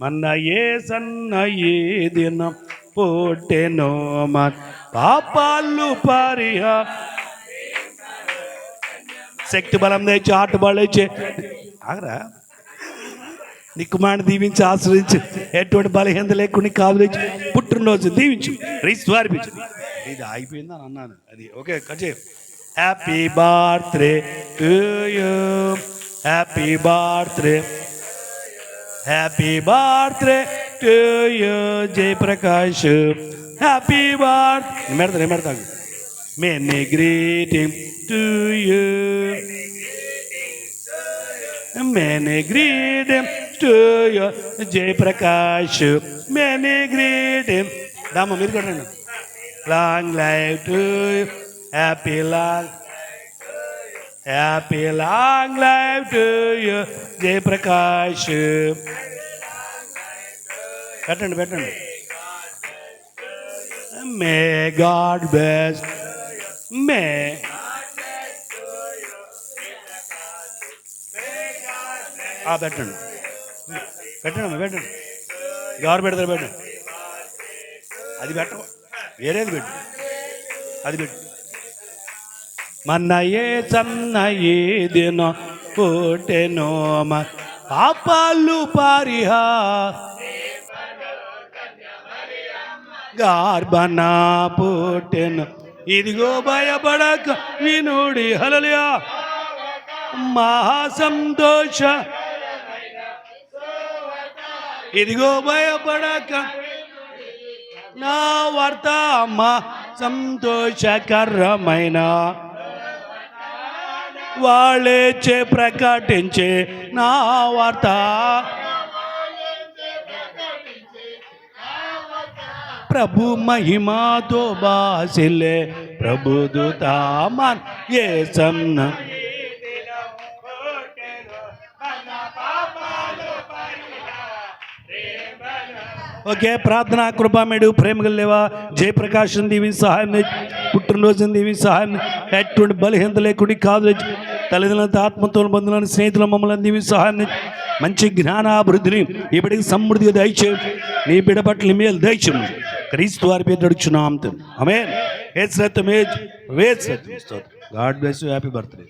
మన ఏ సన్న ఏ దినం పోటెనో మన. పాపాలు పరిహా. శక్తి బలం తెచ్చి ఆట బలం ఆగరా? నీ కుమారుని దీవించి ఆశ్రయించి ఎటువంటి బలహీనత లేకుండా కాదు పుట్టినరోజు దీవించు రీస్తు ఇది అయిపోయింది అని అన్నాను. అది okay cut happy birthday happy birthday happy birthday to you Jayaprakash happy birth మెడతా మెడతా many greeting to you many greeting to you Jayaprakash many greeting దామ మీరు కూడా రండి long life to happy long happy long life to you Jayaprakash పెట్టండి పెట్టండి. May God best. మే ఆ, పెట్టండి. పెట్టండి పెట్టండి. ఎవరు పెడతారు పెట్టండి. అది పెట్ట వేరేది పెట్టు. అది పెట్టు. మన ఏ సన్న ఏ పుట్టెనోమ పాపాలు పారిహా గార్బనా పుట్టెను. ఇదిగో భయపడక వినుడి హలలియా మహా సంతోష ఇదిగో భయపడక నా వార్త మా సంతోషకరమైన వాళ్ళేచే ప్రకటించే నా వార్త. ప్రభు మహిమాతో బాసిలే ప్రభు దూతామన్ ఏ సమ్న ఓకే ప్రార్థన కృపామేడు ప్రేమగలు లేవా జయప్రకాశం దీవి సహాయం తెచ్చు. పుట్టినరోజున సహాయం ఎటువంటి బలహీనత లేకుండా కాదు తల్లిదండ్రులతో ఆత్మతో బంధువులను స్నేహితుల మమ్మల్ని దీవి సహాయం మంచి జ్ఞానాభివృద్ధిని ఈ బిడ్డకి సమృద్ధిగా దయచేయం. నీ బిడ్డ పట్ల మేలు దయచేయం. క్రీస్తు వారి పేరు నడుచున్నాం ఆమె వేజ్ మేజ్ వేజ్ veg God bless you. Happy birthday.